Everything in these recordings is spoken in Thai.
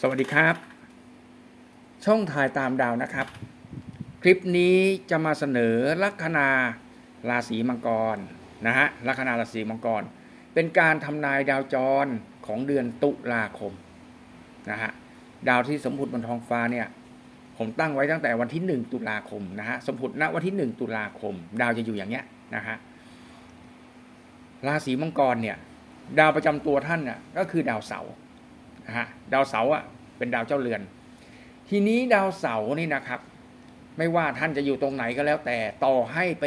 สวัสดีครับ ช่องถ่ายตามดาวนะครับ คลิปนี้จะมาเสนอลัคนาราศีมังกรนะฮะลัคนาราศีมังกร เป็นการทำนายดาวจรของเดือนตุลาคมนะฮะดาวที่สมผุดบนท้องฟ้าเนี่ยผมตั้งไว้ตั้งแต่วันที่ 1 ตุลาคมนะฮะสมผุดณวันที่ 1 ตุลาคม ดาวจะอยู่อย่างเงี้ยนะฮะราศีมังกรเนี่ย ดาวประจำตัวท่านน่ะก็คือดาวเสาร์ นะฮะดาวเสาร์อะเป็นดาวเจ้าเรือน ทีนี้ดาวเสาร์นี่นะครับ ไม่ว่าท่านจะอยู่ตรงไหนก็แล้ว แต่ต่อให้ไป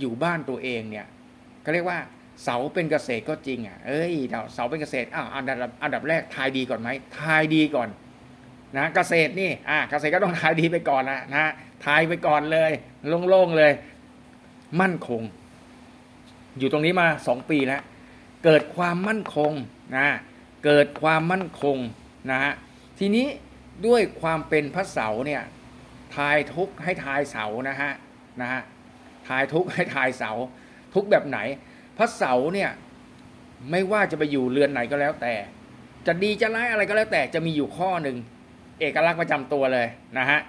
อยู่บ้านตัวเองเนี่ยก็เรียกว่าเสาเป็นเกษตรก็จริงอะ เอ้ยดาวเสาเป็นเกษตรอ้าวอันดับอันดับแรกทายดีก่อนไหมทายดีก่อนนะเกษตรนี่อ่าเกษตรก็ต้องทายดีไปก่อนนะนะทายไปก่อนเลยโล่งๆเลย มั่นคง อยู่ตรงนี้มาสองปีแล้วเกิดความมั่นคงนะ เกิดความมั่นคงนะฮะทีนี้ด้วยความเป็นพระเสาเนี่ยทายทุกให้ทายเสานะฮะนะฮะทายทุกให้ทายเสาทุกแบบไหน พระเสาเนี่ยไม่ว่าจะไปอยู่เรือนไหนก็แล้วแต่ จะดีจะร้ายอะไรก็แล้วแต่จะมีอยู่ข้อหนึ่งเอกลักษณ์ประจำตัวเลยนะฮะ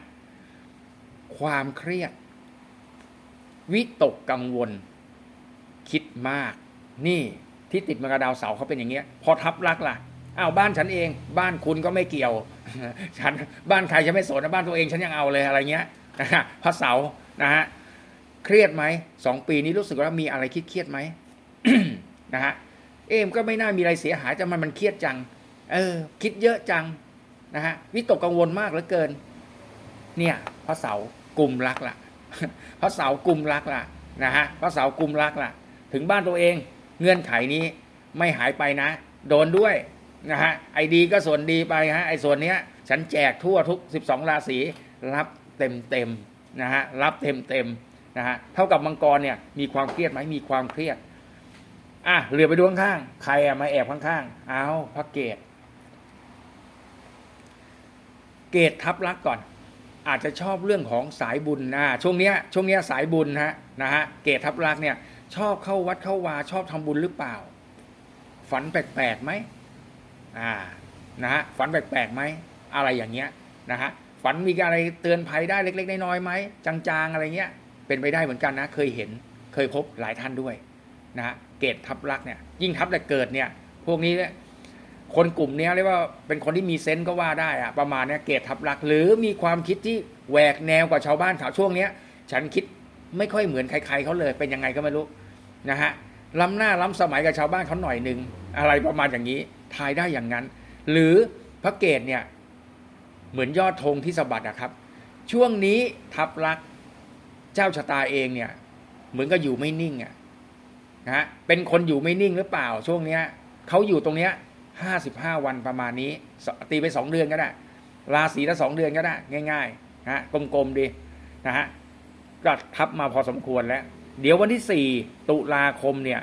ความเครียด วิตกกังวล คิดมากนี่ ที่ติดมากระดาวเสาเขาเป็นอย่างเงี้ย พอทับรักล่ะอ้าวบ้านฉันเอง บ้านคุณก็ไม่เกี่ยว ฉันบ้านใครฉันไม่สนนะบ้านตัวเองฉันยังเอาเลยอะไรเงี้ยนะฮะพระเสานะฮะเครียดไหมสองปีนี้รู้สึกว่ามีอะไรคิดเครียดไหมนะฮะเอ็มก็ไม่น่ามีอะไรเสียหายแต่มันมันเครียดจัง เออ คิดเยอะจังนะฮะวิตกกังวลมากเหลือเกิน เนี่ยพระเสากลุ่มรักล่ะพระเสากลุ่มรักล่ะนะฮะพระเสากลุ่มรักล่ะถึงบ้านตัวเอง เงื่อนไขนี้ไม่หายไปนะ โดนด้วยนะฮะไอดีก็ส่วนดีไปฮะไอส่วนเนี้ยฉันแจกทั่วทุก 12 ราศีรับเต็มเต็มนะฮะรับเต็มเต็มนะฮะเท่ากับมังกรเนี่ยมีความเครียดไหมมีความเครียดอะเหลือไปดูข้างๆใครอะมาแอบข้างๆเอาพระเกตเกตทับรักก่อน อาจจะชอบเรื่องของสายบุญนะช่วงเนี้ยช่วงเนี้ยสายบุญฮะนะฮะเกตทับรักเนี่ย ชอบเข้าวัดเข้าวาชอบทำบุญหรือเปล่า ฝันแปลกๆไหมอ่านะฮะฝันแปลกๆไหมอะไรอย่างเงี้ยนะฮะฝันมีอะไรเตือนภัยได้เล็ก ๆ น้อยๆไหมจางๆ อะไรเงี้ย เป็นไปได้เหมือนกันนะ เคยเห็นเคยพบหลายท่านด้วยนะฮะเกตทับรักเนี่ยยิ่งทับแต่เกิดเนี่ย พวกนี้เนี่ยคนกลุ่มเนี้ยเรียกว่าเป็นคนที่มีเซนส์ก็ว่าได้อะประมาณเนี้ยเกตทับรักหรือมีความคิดที่แหวกแนวกว่าชาวบ้านเขาช่วงเนี้ย ฉันคิดไม่ค่อยเหมือนใครๆเขาเลยเป็นยังไงก็ไม่รู้ นะฮะล้ำหน้าล้ำสมัยกับชาวบ้านเขาหน่อยหนึ่งอะไรประมาณอย่างนี้ทายได้อย่างนั้น หรือพระเกตเนี่ยเหมือนยอดธงที่สะบัดอะครับ ช่วงนี้ทับรักเจ้าชะตาเองเนี่ยเหมือนกับอยู่ไม่นิ่งอะนะฮะเป็นคนอยู่ไม่นิ่งหรือเปล่า ช่วงเนี้ยเขาอยู่ตรงเนี้ยห้าสิบห้าวันประมาณนี้ ตีไปสองเดือนก็ได้ราศีละสองเดือนก็ได้ ง่ายๆนะฮะกลมๆดีนะฮะก็ทับมาพอสมควรแล้ว เดี๋ยววันที่สี่ตุลาคมเนี่ย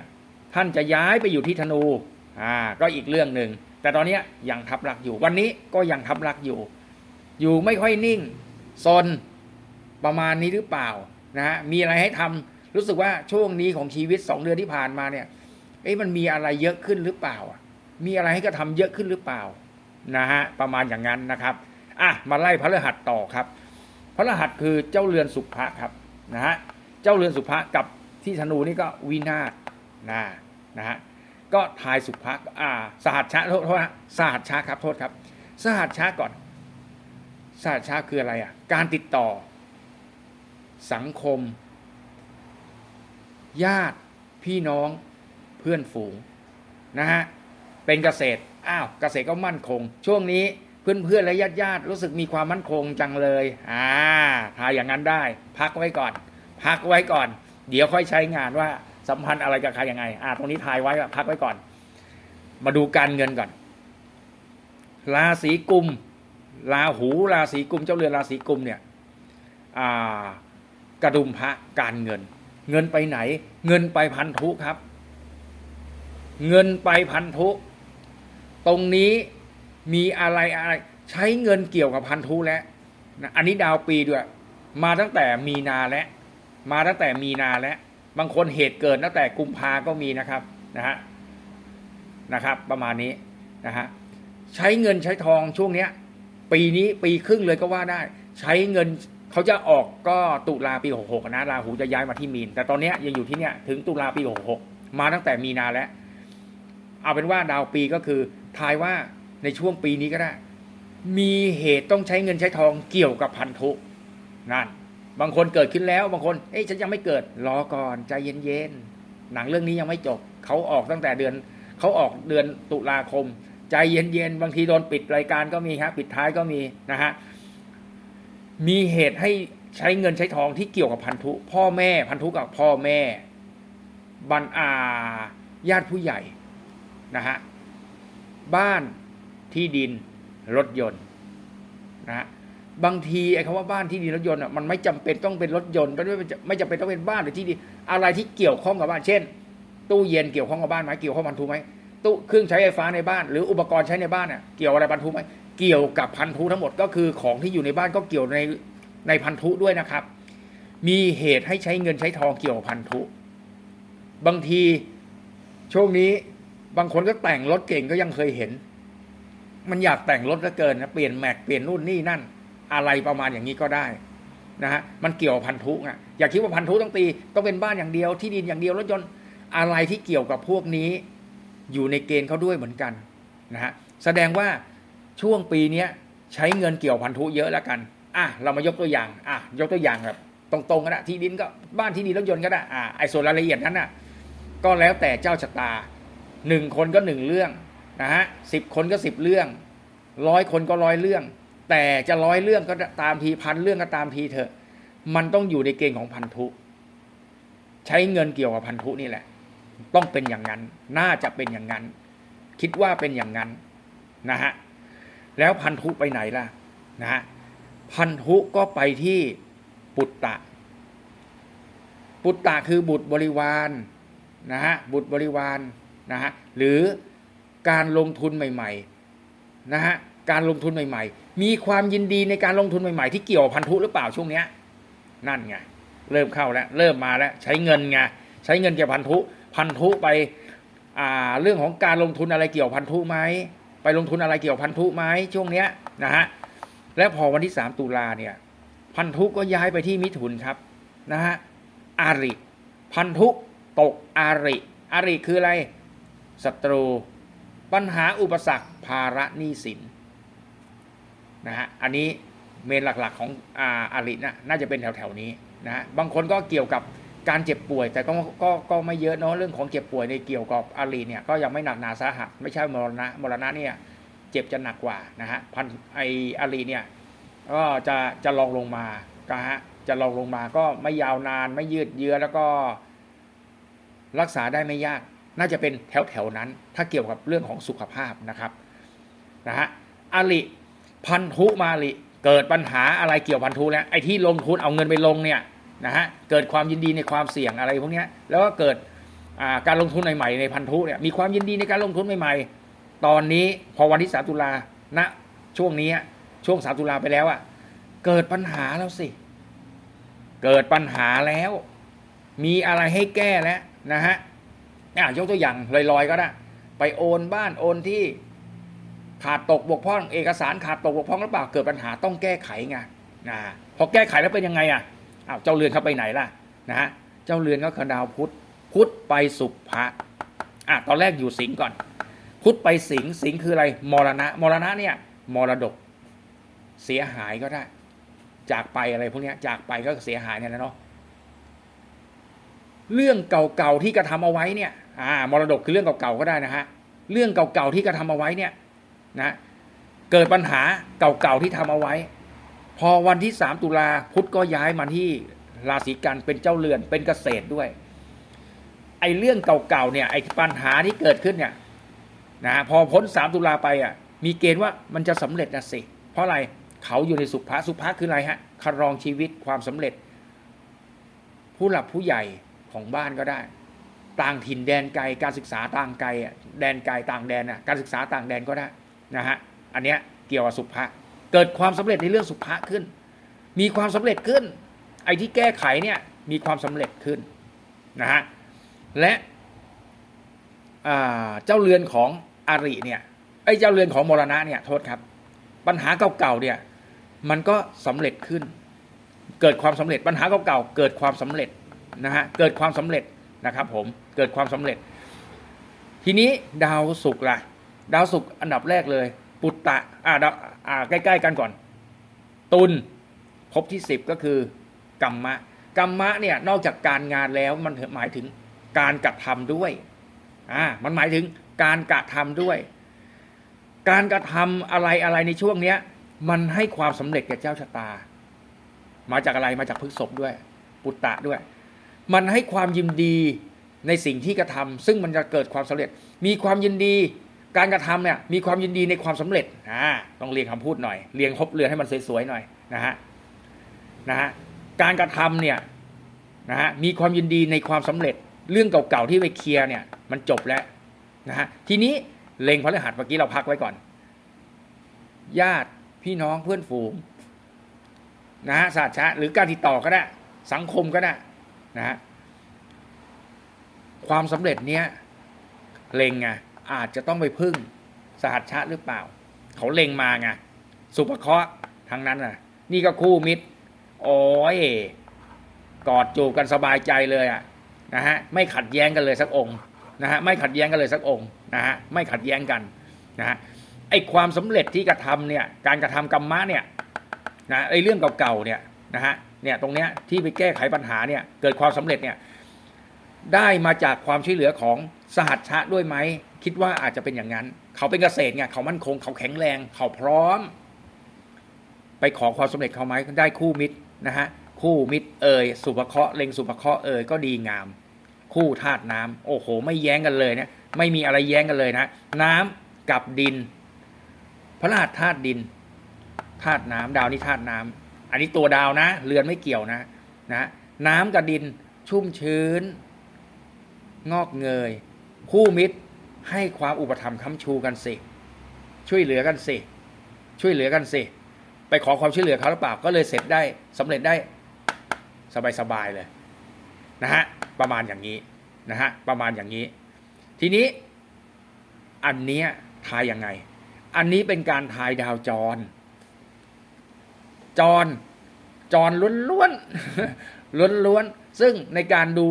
ท่านจะย้ายไปอยู่ที่ธนู อ่า ก็อีกเรื่องหนึ่ง แต่ตอนนี้ยังทับรักอยู่ วันนี้ก็ยังทับรักอยู่ อยู่ไม่ค่อยนิ่งซนประมาณนี้หรือเปล่านะฮะ มีอะไรให้ทำรู้สึกว่าช่วงนี้ของชีวิตสองเดือนที่ผ่านมาเนี่ย เอ๊ะมันมีอะไรเยอะขึ้นหรือเปล่า มีอะไรให้กระทำเยอะขึ้นหรือเปล่านะฮะ ประมาณอย่างนั้นนะครับ อะ มาไล่พระฤหัสต่อครับ พระรหัสคือเจ้าเรือนสุภะครับนะฮะ เจ้าเรือนสุภะกับที่ธนูนี่ก็วินาศนะนะฮะก็ทายสุภะอ่าสหัสชะโทษโทษนะสหัสชะครับโทษครับ สหัสชะก่อนสหัสชะคืออะไรอะการติดต่อ สังคม ญาติพี่น้องเพื่อนฝูงนะฮะเป็นเกษตรอ้าวเกษตรก็มั่นคง ช่วงนี้เพื่อนๆและญาติญาติๆรู้สึกมีความมั่นคงจังเลย อ่าทายอย่างนั้นได้ พักไว้ก่อน พักไว้ก่อน เดี๋ยวค่อยใช้งานว่าสัมพันธ์อะไรกับใครยังไง อ่าตรงนี้ทายไว้ว่าพักไว้ก่อน มาดูการเงินก่อน ราศีกุมราหูราศีกุมเจ้าเรือนราศีกุมเนี่ยอ่ากระดุมพระการเงิน เงินไปไหน เงินไปพันธุครับ เงินไปพันธุ ตรงนี้มีอะไรอะไรใช้เงินเกี่ยวกับพันธุแล้วอันนี้ดาวปีด้วย มาตั้งแต่มีนาแล้ว มาตั้งแต่มีนาแล้วบางคนเหตุเกิดตั้งแต่กุมภาก็มีนะครับนะฮะนะครับ ประมาณนี้นะฮะใช้เงินใช้ทองช่วงเนี้ย ปีนี้ปีครึ่งเลยก็ว่าได้ ใช้เงินเขาจะออกก็ตุลาปีหกหกนะราหูจะย้ายมาที่มีน แต่ตอนนี้ยังอยู่ที่เนี้ยถึงตุลาปีหกหกมาตั้งแต่มีนาแล้ว เอาเป็นว่าดาวปีก็คือทายว่าในช่วงปีนี้ก็ได้ มีเหตุต้องใช้เงินใช้ทองเกี่ยวกับพันธุนั่น บางคนเกิดขึ้นแล้วบางคนเอ้ยฉันยังไม่เกิดรอก่อนใจเย็นๆหนังเรื่องนี้ยังไม่จบเขาออกตั้งแต่เดือนเขาออกเดือนตุลาคม ใจเย็นๆบางทีโดนปิดรายการก็มีฮะปิดท้ายก็มีนะฮะมีเหตุให้ใช้เงินใช้ทองที่เกี่ยวกับพันธุ พ่อแม่พันธุกับพ่อแม่บรรอาญาติผู้ใหญ่นะฮะบ้านที่ดินรถยนต์นะฮะ บางทีไอ้คำว่าบ้านที่ดินรถยนต์อะมันไม่จำเป็นต้องเป็นรถยนต์ไม่ไม่ไม่จำเป็นต้องเป็นบ้านหรือที่ดินอะไรที่เกี่ยวข้องกับบ้านเช่น ตู้เย็นเกี่ยวข้องกับบ้านไหมเกี่ยวข้องพันธุไหมตู้เครื่องใช้ไฟฟ้าในบ้าน หรืออุปกรณ์ใช้ในบ้านเนี่ยเกี่ยวอะไรพันธุไหมเกี่ยวกับพันธุทั้งหมดก็คือของที่อยู่ในบ้านก็เกี่ยวในในพันธุด้วยนะครับ มีเหตุให้ใช้เงินใช้ทองเกี่ยวพันธุ บางทีช่วงนี้บางคนก็แต่งรถเก่งก็ยังเคยเห็น มันอยากแต่งรถเหลือเกินนะเปลี่ยนแม็กเปลี่ยนนู่นนี่นั่น อะไรประมาณอย่างนี้ก็ได้นะฮะมันเกี่ยวพันธุอะอย่าคิดว่าพันธุต้องตีต้องเป็นบ้านอย่างเดียวที่ดินอย่างเดียวรถยนต์อะไรที่เกี่ยวกับพวกนี้ อยู่ในเกณฑ์เขาด้วยเหมือนกันนะฮะแสดงว่าช่วงปีเนี้ยใช้เงินเกี่ยวพันธุเยอะแล้วกันอะเรามายกตัวอย่างอะยกตัวอย่างแบบตรงๆก็ได้ที่ดินก็บ้านที่ดินรถยนต์ก็ได้อะไอ้ส่วนรายละเอียดนั้นน่ะก็แล้วแต่เจ้าชะตาหนึ่งคนก็หนึ่งเรื่องนะฮะสิบคนก็สิบเรื่องร้อยคนก็ร้อยเรื่อง แต่จะร้อยเรื่องก็ตามทีพันเรื่องก็ตามทีเถอะ มันต้องอยู่ในเกณฑ์ของพันธุ ใช้เงินเกี่ยวกับพันธุนี่แหละ ต้องเป็นอย่างนั้น น่าจะเป็นอย่างนั้น คิดว่าเป็นอย่างนั้นนะฮะแล้วพันธุไปไหนล่ะนะฮะพันธุก็ไปที่ปุตตะ ปุตตะคือบุตรบริวารนะฮะบุตรบริวารนะฮะหรือการลงทุนใหม่ๆนะฮะการลงทุนใหม่ ๆ มีความยินดีในการลงทุนใหม่ๆที่เกี่ยวพันธุหรือเปล่าช่วงเนี้ยนั่นไงเริ่มเข้าแล้ว เริ่มมาแล้ว ใช้เงินไงใช้เงินเกี่ยวกับพันธุพันธุไปอ่าเรื่องของการลงทุนอะไรเกี่ยวพันธุไหมไปลงทุนอะไรเกี่ยวพันธุไหมช่วงเนี้ยนะฮะและพอวันที่สามตุลาเนี่ยพันธุก็ย้ายไปที่มิถุนครับนะฮะอาริพันธุตกอาริอาริคืออะไรศัตรู ปัญหาอุปสรรคภาระหนี้สิน นะฮะอันนี้เมนหลักๆของอาอารินะน่าจะเป็นแถวๆนี้นะฮะบางคนก็เกี่ยวกับการเจ็บป่วยแต่ก็ก็ก็ไม่เยอะเนาะเรื่องของเจ็บป่วยในเกี่ยวกับอาริเนี่ยก็ยังไม่หนักหนาสาหัสไม่ใช่มรณะมรณะเนี่ยเจ็บจะหนักกว่านะฮะพันไออาริเนี่ยก็จะจะลองลงมาก็ฮะจะลองลงมาก็ไม่ยาวนานไม่ยืดเยื้อแล้วก็รักษาได้ไม่ยาก น่าจะเป็นแถวแถวๆนั้น ถ้าเกี่ยวกับเรื่องของสุขภาพนะครับนะฮะอาริ พันธุมาอาริเกิดปัญหาอะไรเกี่ยวพันธุแล้วไอ้ที่ลงทุนเอาเงินไปลงเนี่ยนะฮะเกิดความยินดีในความเสี่ยงอะไรพวกนี้แล้วก็เกิดการลงทุนใหม่ๆในพันธุเนี่ยมีความยินดีในการลงทุนใหม่ๆ ตอนนี้พอวันที่สามตุลาณะช่วงนี้ช่วงสามตุลาไปแล้วอะเกิดปัญหาแล้วสิ เกิดปัญหาแล้ว มีอะไรให้แก้แล้วนะฮะอะยกตัวอย่างลอยๆก็ได้ ไปโอนบ้านโอนที่ ขาดตกบกพร่องเอกสารขาดตกบกพร่องหรือเปล่าเกิดปัญหาต้องแก้ไขไงนะพอแก้ไขแล้วเป็นยังไงอะอ้าวเจ้าเรือนเขาไปไหนล่ะนะฮะเจ้าเรือนก็คือดาวพุธพุธไปสุภะอะตอนแรกอยู่สิงห์ก่อน พุธไปสิงห์สิงห์คืออะไรมรณะมรณะเนี่ยมรดกเสียหายก็ได้ จากไปอะไรพวกนี้จากไปก็เสียหายเนี่ยนะเนาะเรื่องเก่าๆที่กระทำเอาไว้เนี่ยอ่ามรดกคือเรื่องเก่าๆก็ได้นะฮะเรื่องเก่าๆที่กระทำเอาไว้เนี่ย นะ เกิดปัญหาเก่าๆที่ทำเอาไว้ พอวันที่สามตุลาพุธก็ย้ายมาที่ราศีกันเป็นเจ้าเรือนเป็นเกษตรด้วย ไอ้เรื่องเก่าๆเนี่ยไอ้ปัญหาที่เกิดขึ้นเนี่ยนะพอพ้นสามตุลาไปอะ มีเกณฑ์ว่ามันจะสำเร็จนะสิ เพราะอะไรเขาอยู่ในสุภาสุภาคืออะไรฮะคารองชีวิตความสำเร็จ ผู้หลักผู้ใหญ่ของบ้านก็ได้ ต่างถิ่นแดนไกลการศึกษาต่างไกลอะแดนไกลต่างแดนอะการศึกษาต่างแดนก็ได้ นะฮะอันเนี้ยเกี่ยวกับสุภะเกิดความสำเร็จในเรื่องสุภะขึ้น มีความสำเร็จขึ้น ไอ้ที่แก้ไขเนี่ยมีความสำเร็จขึ้นนะฮะและเจ้าเรือนของอาริเนี่ยไอ้เจ้าเรือนของมรณะเนี่ยโทษครับ ปัญหาเก่าๆเนี่ยมันก็สำเร็จขึ้น เกิดความสำเร็จปัญหาเก่าๆเกิดความสำเร็จนะฮะเกิดความสำเร็จนะครับผมเกิดความสำเร็จ ทีนี้ดาวศุกร์ล่ะ ดาวศุกร์อันดับแรกเลย ปุตตะอ่าดาวอ่าใกล้ ๆ กันก่อน ตุลพบที่สิบก็คือกรรมะกรรมะเนี่ยนอกจากการงานแล้วมันหมายถึงการกระทำด้วยอ่ามันหมายถึงการกระทำด้วย การกระทำอะไรอะไรในช่วงเนี้ย มันให้ความสำเร็จแก่เจ้าชะตา มาจากอะไรมาจากพฤกษบด้วย ปุตตะด้วย มันให้ความยินดีในสิ่งที่กระทำซึ่งมันจะเกิดความสำเร็จ มีความยินดี การกระทำเนี่ยมีความยินดีในความสำเร็จอ่าต้องเรียงคำพูดหน่อยเรียงครบเรือนให้มันสวยๆหน่อยนะฮะนะฮะการกระทำเนี่ยนะฮะมีความยินดีในความสำเร็จ เรื่องเก่าๆที่ไปเคลียร์เนี่ยมันจบแล้วนะฮะทีนี้เล็งพฤหัสเมื่อกี้เราพักไว้ก่อน ญาติพี่น้องเพื่อนฝูงนะฮะศาสตร์ชะหรือการติดต่อก็ได้สังคมก็ได้นะฮะความสำเร็จเนี้ยเล็งไง อาจจะต้องไปพึ่งสหัสชาหรือเปล่า เขาเล็งมาไงสุภเคราะห์ทั้งนั้นน่ะ นี่ก็คู่มิตร โอ้ยกอดจูบกันสบายใจเลยอะนะฮะไม่ขัดแย้งกันเลยสักองค์นะฮะไม่ขัดแย้งกันเลยสักองค์นะฮะไม่ขัดแย้งกันนะฮะไอความสำเร็จที่กระทำเนี่ยการกระทำกรรมะเนี่ยนะไอเรื่องเก่าๆเนี่ยนะฮะเนี่ยตรงเนี้ยที่ไปแก้ไขปัญหาเนี่ยเกิดความสำเร็จเนี่ยได้มาจากความช่วยเหลือของสหัสชะด้วยไหม คิดว่าอาจจะเป็นอย่างนั้น เขาเป็นเกษตรไงเขามั่นคง เขาแข็งแรง เขาพร้อม ไปขอความสำเร็จเขาไหมได้คู่มิตรนะฮะคู่มิตรเอ่ยสุภเคราะห์เล็งสุภเคราะห์เอ่ยก็ดีงาม คู่ธาตุน้ำโอ้โห ไม่แย้งกันเลยนะไม่มีอะไรแย้งกันเลยนะ น้ำกับดิน พระราชธาตุดินธาตุน้ำดาวนี่ธาตุน้ำอันนี้ตัวดาวนะ เรือนไม่เกี่ยวนะนะน้ำกับดินชุ่มชื้น งอกเงย คู่มิตร ให้ความอุปถัมภ์ค้ำชูกันสิ ช่วยเหลือกันสิ ช่วยเหลือกันสิ ไปขอความช่วยเหลือเขาหรือเปล่า ก็เลยเสร็จได้สำเร็จได้สบายๆเลยนะฮะประมาณอย่างนี้นะฮะประมาณอย่างนี้ ทีนี้อันเนี้ยทายยังไง อันนี้เป็นการทายดาวจร จร จรล้วนๆล้วนๆซึ่งในการดู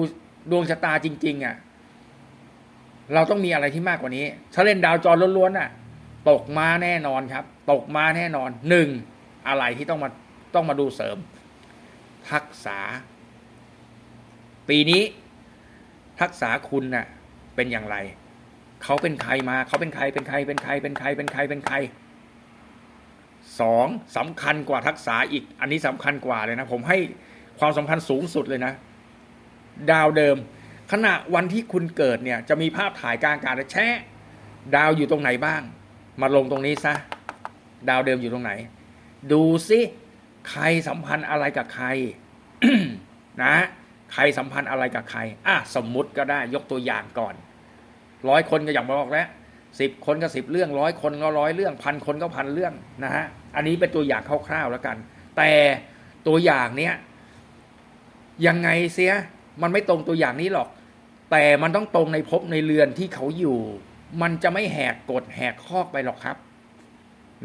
ดวงชะตาจริง ๆอะ เราต้องมีอะไรที่มากกว่านี้ ถ้าเล่นดาวจรล้วนๆอะ ตกมาแน่นอนครับ ตกมาแน่นอนหนึ่งอะไรที่ต้องมาต้องมาดูเสริม ทักษะปีนี้ทักษะคุณน่ะ เป็นอย่างไร เขาเป็นใครมา เขาเป็นใครเป็นใครเป็นใครเป็นใครเป็นใครเป็นใครสองสำคัญกว่าทักษะอีก อันนี้สำคัญกว่าเลยนะ ผมให้ความสำคัญสูงสุดเลยนะ ดาวเดิม ขณะวันที่คุณเกิดเนี่ยจะมีภาพถ่ายกลางอากาศแชะดาวอยู่ตรงไหนบ้าง มาลงตรงนี้ซะ ดาวเดิมอยู่ตรงไหน ดูซิใครสัมพันธ์อะไรกับใครนะใครสัมพันธ์อะไรกับใคร อะสมมุติก็ได้ยกตัวอย่างก่อนร้อยคนก็อย่างบอกแล้วสิบคนก็สิบเรื่องร้อยคนก็ร้อยเรื่องพันคนก็พันเรื่องนะฮะอันนี้เป็นตัวอย่างคร่าวๆแล้วกัน แต่ตัวอย่างเนี้ยยังไงเสียมันไม่ตรงตัวอย่างนี้หรอก แต่มันต้องตรงในภพในเรือนที่เขาอยู่ มันจะไม่แหกกฎแหกข้อกไปหรอกครับ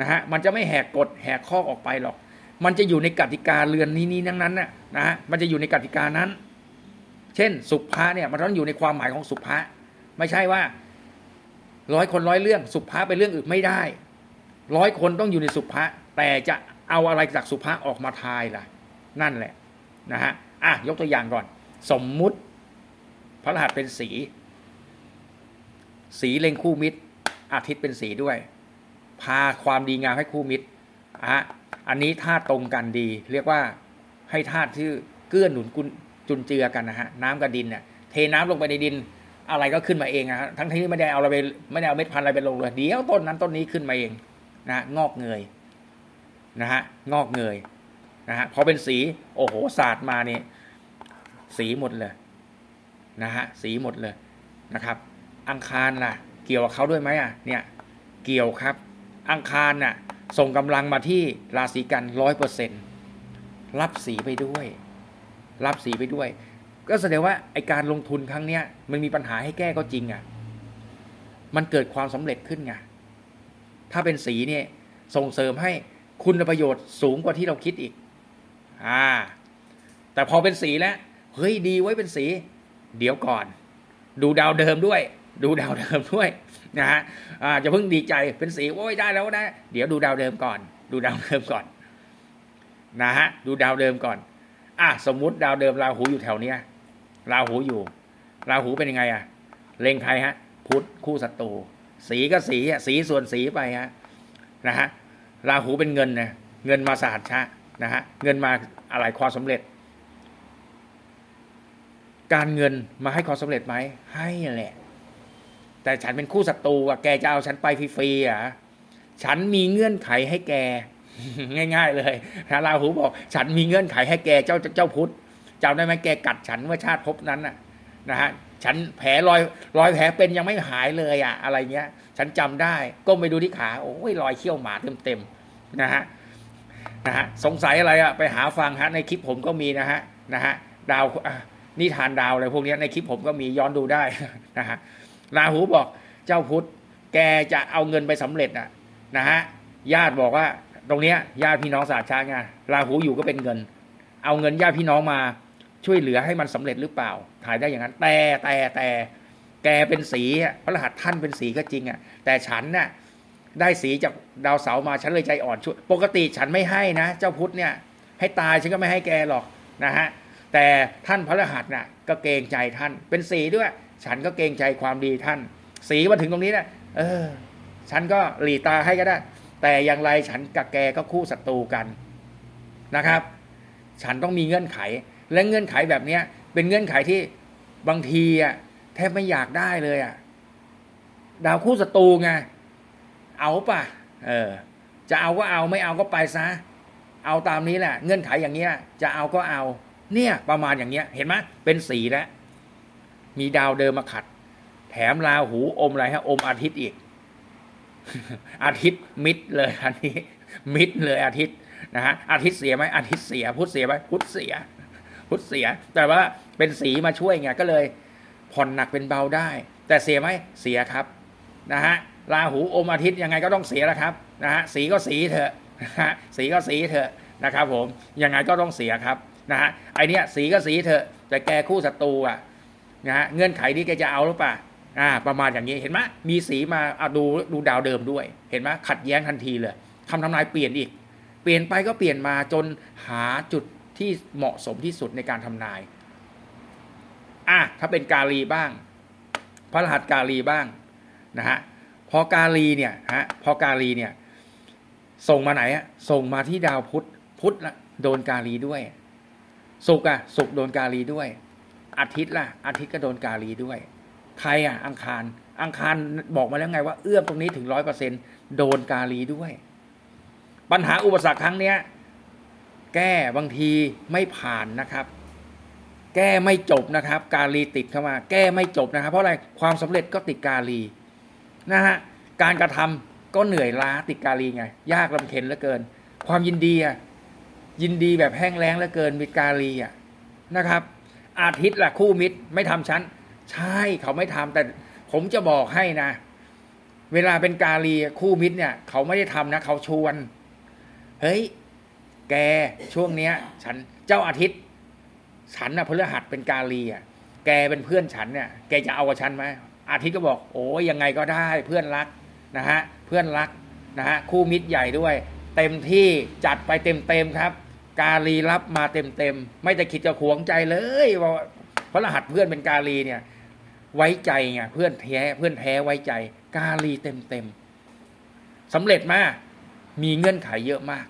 นะฮะมันจะไม่แหกกฎแหกข้อออกไปหรอก มันจะอยู่ในกติกาเรือนนี้นี้นั้นนั้นน่ะนะฮะมันจะอยู่ในกติกานั้น เช่น สุภาเนี่ยมันต้องอยู่ในความหมายของสุภาไม่ใช่ว่าร้อยคนร้อยเรื่องสุภาเป็นเรื่องอื่นไม่ได้ร้อยคนต้องอยู่ในสุภาแต่จะเอาอะไรจากสุภาออกมาทายล่ะ นั่นแหละนะฮะอะยกตัวอย่างก่อน สมมุติ พระรหัสเป็นสี สีเล็งคู่มิตร อาทิตย์เป็นสีด้วย พาความดีงามให้คู่มิตรอะอันนี้ธาตุตรงกันดี เรียกว่าให้ธาตุที่เกื้อหนุนกุลจุนเจือกันนะฮะน้ำกับดินเนี่ยเทน้ำลงไปในดินอะไรก็ขึ้นมาเองนะฮะทั้งที่ไม่ได้เอาอะไรไปไม่ได้เอาเม็ดพันธุ์อะไรไปลงเลยเดี๋ยวต้นนั้นต้นนี้ขึ้นมาเองนะงอกเงยนะฮะงอกเงยนะฮะพอเป็นสีโอ้โหศาสตร์มาเนี่ยสีหมดเลย นะฮะสีหมดเลยนะครับ อังคารล่ะ เกี่ยวกับเขาด้วยไหมอะเนี่ยเกี่ยวครับ อังคารน่ะส่งกำลังมาที่ราศีกันร้อยเปอร์เซ็นรับสีไปด้วย รับสีไปด้วย ก็แสดงว่าไอการลงทุนครั้งเนี้ยมันมีปัญหาให้แก้ก็จริงอะมันเกิดความสำเร็จขึ้นไงถ้าเป็นสีเนี่ยส่งเสริมให้คุณประโยชน์สูงกว่าที่เราคิดอีก อ่า แต่พอเป็นสีแล้ว เฮ้ย ดีไว้เป็นสี เดี๋ยวก่อน ดูดาวเดิมด้วย ดูดาวเดิมด้วยนะฮะจะเพิ่งดีใจเป็นสีโอ้ยได้แล้วนะ เดี๋ยวดูดาวเดิมก่อน ดูดาวเดิมก่อนนะฮะดูดาวเดิมก่อนอะสมมุติดาวเดิมราหูอยู่แถวเนี้ยราหูอยู่ราหูเป็นยังไงอะเล็งใครฮะ พุธคู่ศัตรูสีก็สีอะสีส่วนสีไปฮะนะฮะราหูเป็นเงินนะเงินมาสหัชชะนะฮะเงินมาอะไรความสำเร็จ การเงินมาให้ความสำเร็จไหมให้แหละ แต่ฉันเป็นคู่ศัตรูอะแกจะเอาฉันไปฟรีๆอะฉันมีเงื่อนไขให้แก ง่าย ๆ เลยนะราหูบอก ฉันมีเงื่อนไขให้แกเจ้าเจ้าพุทธจำได้ไหมแกกัดฉันเมื่อชาติภพนั้นน่ะนะฮะฉันแผลรอยรอยแผลเป็นยังไม่หายเลยอะ อะไรเงี้ย ฉันจำได้ก้มไปดูที่ขา โอ้ยรอยเขี้ยวหมาเต็มๆนะฮะนะฮะสงสัยอะไรอะไปหาฟังฮะในคลิปผมก็มีนะฮะนะฮะดาวอะ นิทานดาวอะไรพวกนี้ในคลิปผมก็มีย้อนดูได้นะฮะราหูบอกเจ้าพุทธแกจะเอาเงินไปสำเร็จอะนะฮะญาติบอกว่าตรงเนี้ยญาติพี่น้องสาชาไงราหูอยู่ก็เป็นเงิน เอาเงินญาติพี่น้องมาช่วยเหลือให้มันสำเร็จหรือเปล่า ถ่ายได้อย่างนั้น แต่แต่แต่แกเป็นสีพระรหัสท่านเป็นสีก็จริงอะแต่ฉันน่ะได้สีจากดาวเสามาฉันเลยใจอ่อนช่วยปกติฉันไม่ให้นะ เจ้าพุทธเนี่ย ให้ตายฉันก็ไม่ให้แกหรอกนะฮะ แต่ท่านพระรหัสน่ะก็เกรงใจท่าน เป็นสีด้วย ฉันก็เกรงใจความดีท่าน สีมาถึงตรงนี้นะเออ ฉันก็หลีตาให้ก็ได้ แต่อย่างไรฉันกับแกก็คู่ศัตรูกันนะครับ ฉันต้องมีเงื่อนไข และเงื่อนไขแบบเนี้ย เป็นเงื่อนไขที่บางทีอะแทบไม่อยากได้เลยอะดาวคู่ศัตรูไงเอาป่ะ เออ จะเอาก็เอาไม่เอาก็ไปซะ เอาตามนี้แหละ เงื่อนไขอย่างเงี้ย จะเอาก็เอา เนี่ยประมาณอย่างเงี้ย เห็นไหมเป็นสีแล้วมีดาวเดิมมาขัด แถมราหูอมอะไรฮะ อมอาทิตย์อีก อาทิตย์มิดเลยอันนี้ มิดเลยอาทิตย์นะฮะอาทิตย์เสียไหมอาทิตย์เสีย พุธเสียไหมพุธเสีย พุธเสีย แต่ว่าเป็นสีมาช่วยไงก็เลยผ่อนหนักเป็นเบาได้ แต่เสียไหมเสียครับนะฮะราหูอมอาทิตย์ยังไงก็ต้องเสียแล้วครับนะฮะสีก็สีเถอะนะฮะสีก็สีเถอะนะครับ ผมยังไงก็ต้องเสียครับ นะฮะไอเนี้ยสีก็สีเถอะแต่แกคู่ศัตรูอะนะฮะเงื่อนไขนี้แกจะเอาหรือเปล่าอ่า ประมาณอย่างนี้เห็นไหมมีสีมาเอาดูดูดาวเดิมด้วย เห็นไหมขัดแย้งทันทีเลยคำทำนายเปลี่ยนอีก เปลี่ยนไปก็เปลี่ยนมาจนหาจุดที่เหมาะสมที่สุดในการทำนายอะถ้าเป็นกาลีบ้าง พระรหัสกาลีบ้างนะฮะพอกาลีเนี่ยฮะพอกาลีเนี่ย ส่งมาไหนอะส่งมาที่ดาวพุธพุธละโดนกาลีด้วย สุกอะสุกโดนกาลีด้วย อาทิตย์ล่ะ อาทิตย์ก็โดนกาลีด้วย ใครอะอังคาร อังคารบอกมาแล้วไงว่าเอื้อมตรงนี้ถึงร้อยเปอร์เซ็นโดนกาลีด้วย ปัญหาอุปสรรคครั้งเนี้ย แก้บางทีไม่ผ่านนะครับ แก้ไม่จบนะครับ กาลีติดเข้ามา แก้ไม่จบนะครับ เพราะอะไรความสำเร็จก็ติดกาลีนะฮะการกระทำก็เหนื่อยล้าติดกาลีไง ยากลำเค็ญเหลือเกิน ความยินดีอะ ยินดีแบบแห้งแล้งเหลือเกินมีกาลีอะนะครับ อาทิตย์ละคู่มิตรไม่ทำชั้น ใช่เขาไม่ทำแต่ผมจะบอกให้นะ เวลาเป็นกาลีคู่มิตรเนี่ย เขาไม่ได้ทำนะ เขาชวน เฮ้ย แกช่วงเนี้ย ฉันเจ้าอาทิตย์ ฉันน่ะพฤหัสเป็นกาลีอะแกเป็นเพื่อนฉันเนี่ยแกจะเอากับฉันไหมอาทิตย์ก็บอก โอ้ยยังไงก็ได้เพื่อนรักนะฮะเพื่อนรักนะฮะคู่มิตรใหญ่ด้วย เต็มที่จัดไปเต็มเต็มครับ กาลีรับมาเต็มเต็มๆไม่ได้คิดจะขวงใจเลยว่าพระรหัสเพื่อนเป็นกาลีเนี่ย ไว้ใจไงเพื่อนแท้เพื่อนแท้ไว้ใจ กาลีเต็มเต็มๆสำเร็จมากมีเงื่อนไขเยอะมาก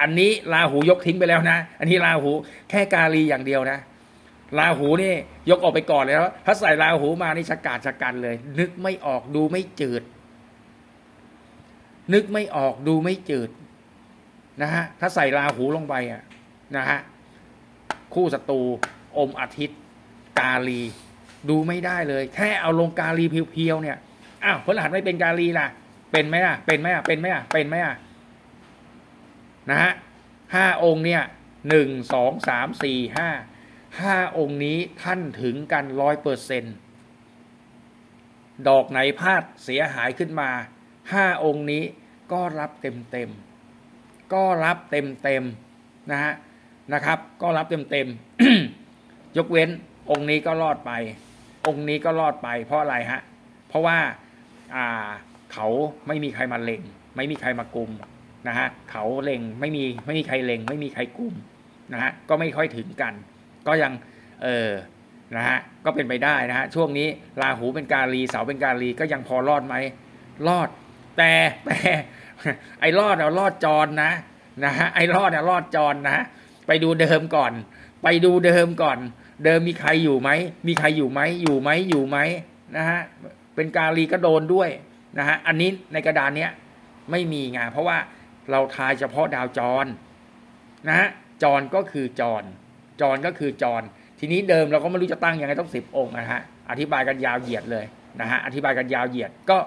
อันนี้ราหูยกทิ้งไปแล้วนะ อันนี้ราหูแค่กาลีอย่างเดียวนะราหูนี่ยกออกไปก่อนแล้ว ถ้าใส่ราหูมานี่ชะกาดชะกันเลย นึกไม่ออกดูไม่จืด นึกไม่ออกดูไม่จืด นะฮะถ้าใส่ราหูลงไปอะนะฮะคู่ศัตรูอมอาทิตย์ กาลี ดูไม่ได้เลย แค่เอาลงกาลีเพียวๆเนี่ยอ้าวพลหัสไม่เป็นกาลีล่ะ เป็นไหมอะเป็นไหมอะเป็นไหมอะเป็นไหมอะนะฮะห้าองค์เนี่ยหนึ่งสองสามสี่ห้าห้าองค์นี้ท่านถึงกันร้อยเปอร์เซนดอกไหนพลาดเสียหายขึ้นมาห้าองค์นี้ก็รับเต็มเต็ม ก็รับเต็มเต็มนะฮะนะครับ ก็รับเต็มเต็มยกเว้นองค์นี้ก็รอดไป องค์นี้ก็รอดไป เพราะอะไรฮะเพราะว่าอ่าเขาไม่มีใครมาเล็ง ไม่มีใครมากุมนะฮะเขาเล็งไม่มีไม่มีใครเล็ง ไม่มีใครกุมนะฮะก็ไม่ค่อยถึงกัน ก็ยังเออนะฮะก็เป็นไปได้นะฮะช่วงนี้ราหูเป็นกาลีเสาเป็นกาลีก็ยังพอรอดไหมรอด แต่แต่ ไอ้รอดเอารอดจรนะนะฮะไอ้รอดเอารอดจรนะไปดูเดิมก่อน ไปดูเดิมก่อน เดิมมีใครอยู่ไหมมีใครอยู่ไหมอยู่ไหมอยู่ไหมนะฮะเป็นกาลีก็โดนด้วยนะฮะอันนี้ในกระดานเนี้ยไม่มีไงเพราะว่าเราทายเฉพาะดาวจรนะฮะจรก็คือจร จรก็คือจร ทีนี้เดิมเราก็ไม่รู้จะตั้งยังไงต้องสิบองค์นะฮะอธิบายกันยาวเหยียดเลยนะฮะอธิบายกันยาวเหยียดก็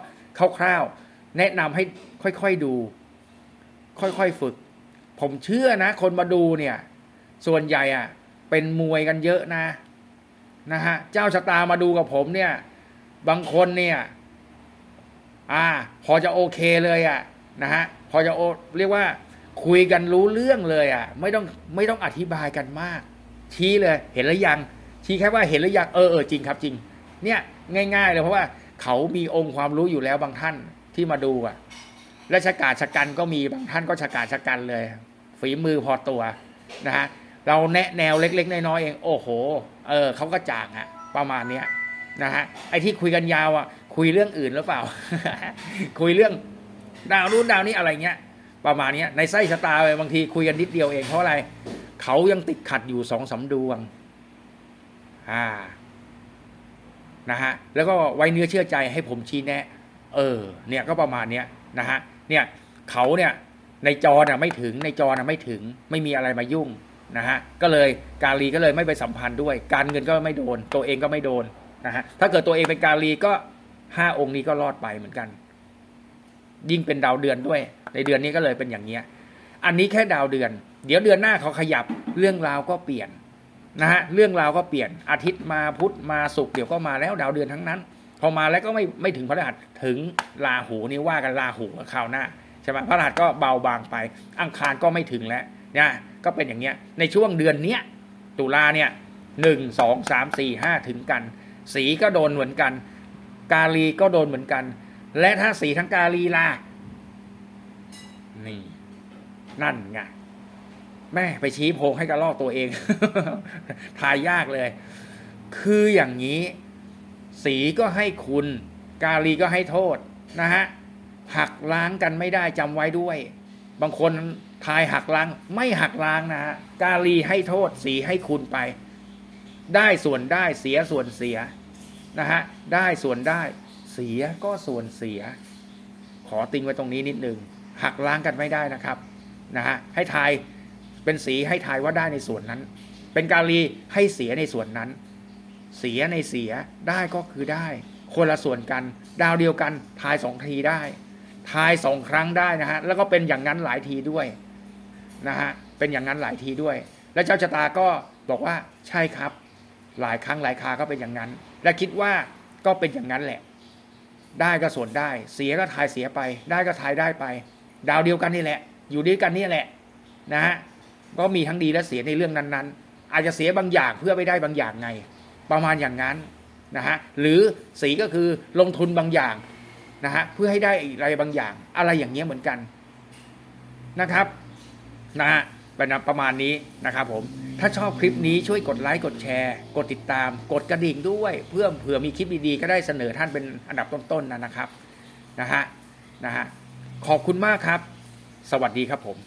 คร่าวๆ แนะนำให้ค่อยๆดู ค่อยๆฝึก ผมเชื่อนะ คนมาดูเนี่ย ส่วนใหญ่อะเป็นมวยกันเยอะนะนะฮะเจ้าชะตามาดูกับผมเนี่ย บางคนเนี่ย อ่า พอจะโอเคเลยอะนะฮะพอจะโอเรียกว่า คุยกันรู้เรื่องเลยอะไม่ต้องไม่ต้องอธิบายกันมาก ชี้เลย เห็นแล้วยัง ชี้แค่ว่าเห็นแล้วยังเออเออจริงครับจริง เนี่ยง่าย ๆ เลยเพราะว่าเขามีองค์ความรู้อยู่แล้วบางท่าน ที่มาดูอะ และชะกาดชะกันก็มีบางท่านก็ชะกาชะกันเลย ฝีมือพอตัวนะฮะเราแนะแนวเล็ก ๆ น้อยๆเอง โอ้โห เออเขาก็จางอะประมาณเนี้ยนะฮะไอ้ที่คุยกันยาวอะคุยเรื่องอื่นหรือเปล่า คุยเรื่องดาวนู้นดาวนี้อะไรเงี้ย ประมาณเนี้ยในไส้ชะตาเลยบางทีคุยกันนิดเดียวเองเพราะอะไรเขายังติดขัดอยู่สองสาดวงอ่านะฮะแล้วก็ไว้เนื้อเชื่อใจให้ผมชี้แนะ เออ เนี่ยก็ประมาณเนี้ยนะฮะ เนี่ยเขาเนี่ยในจอน่ะไม่ถึงในจอน่ะไม่ถึงไม่มีอะไรมายุ่งนะฮะ ก็เลยกาลีก็เลยไม่ไปสัมพันธ์ด้วย การเงินก็ไม่โดน ตัวเองก็ไม่โดนนะฮะ ถ้าเกิดตัวเองเป็นกาลีก็ห้าองค์นี้ก็รอดไปเหมือนกัน ยิ่งเป็นดาวเดือนด้วย ในเดือนนี้ก็เลยเป็นอย่างเนี้ย อันนี้แค่ดาวเดือน เดี๋ยวเดือนหน้าเขาขยับเรื่องราวก็เปลี่ยนนะฮะ เรื่องราวก็เปลี่ยน อาทิตย์มาพุธมาศุกร์เดี๋ยวก็มาแล้วดาวเดือนทั้งนั้น พอมาแล้วก็ไม่ไม่ถึงพระรหัสถึงราหูนี่ว่ากันราหูคราวหน้าใช่ไหมพระรหัสก็เบาบางไป อังคารก็ไม่ถึงแล้วเนี่ยก็เป็นอย่างเงี้ยในช่วงเดือนเนี้ยตุลาเนี่ยหนึ่งสองสามสี่ห้าถึงกัน สีก็โดนเหมือนกัน กาลีก็โดนเหมือนกัน และถ้าสีทั้งกาลีล่ะนี่นั่นไงแม่ไปชี้โพงให้กระลอกตัวเอง ทายยากเลย คืออย่างนี้ สีก็ให้คุณ กาลีก็ให้โทษนะฮะหักล้างกันไม่ได้จำไว้ด้วย บางคนทายหักล้างไม่หักล้างนะฮะกาลีให้โทษสีให้คุณไป ได้ส่วนได้เสียส่วนเสียนะฮะได้ส่วนได้เสียก็ส่วนเสีย ขอติงไว้ตรงนี้นิดนึงหักล้างกันไม่ได้นะครับนะฮะให้ทายเป็นสีให้ทายว่าได้ในส่วนนั้น เป็นกาลีให้เสียในส่วนนั้น เสียในเสียได้ก็คือได้ คนละส่วนกัน ดาวเดียวกันทายสองทีได้ ทายสองครั้งได้นะฮะแล้วก็เป็นอย่างนั้นหลายทีด้วยนะฮะเป็นอย่างนั้นหลายทีด้วย แล้วเจ้าชะตาก็บอกว่าใช่ครับ หลายครั้งหลายคาก็เป็นอย่างนั้น และคิดว่าก็เป็นอย่างนั้นแหละ ได้ก็ส่วนได้ เสียก็ทายเสียไป ได้ก็ทายได้ไป ดาวเดียวกันนี่แหละ อยู่ด้วยกันนี่แหละนะฮะก็มีทั้งดีและเสียในเรื่องนั้นๆ อาจจะเสียบางอย่างเพื่อไปได้บางอย่างไง ประมาณอย่างนั้นนะฮะหรือสีก็คือลงทุนบางอย่างนะฮะเพื่อให้ได้อะไรบางอย่าง อะไรอย่างเงี้ยเหมือนกันนะครับนะฮะเป็นประมาณนี้นะครับผมถ้าชอบคลิปนี้ช่วยกดไลค์กดแชร์ กดติดตาม กดกระดิ่งด้วย เพื่อเผื่อมีคลิปดีๆก็ได้เสนอท่านเป็นอันดับต้นๆนะนะครับนะฮะนะฮะขอบคุณมากครับ สวัสดีครับผม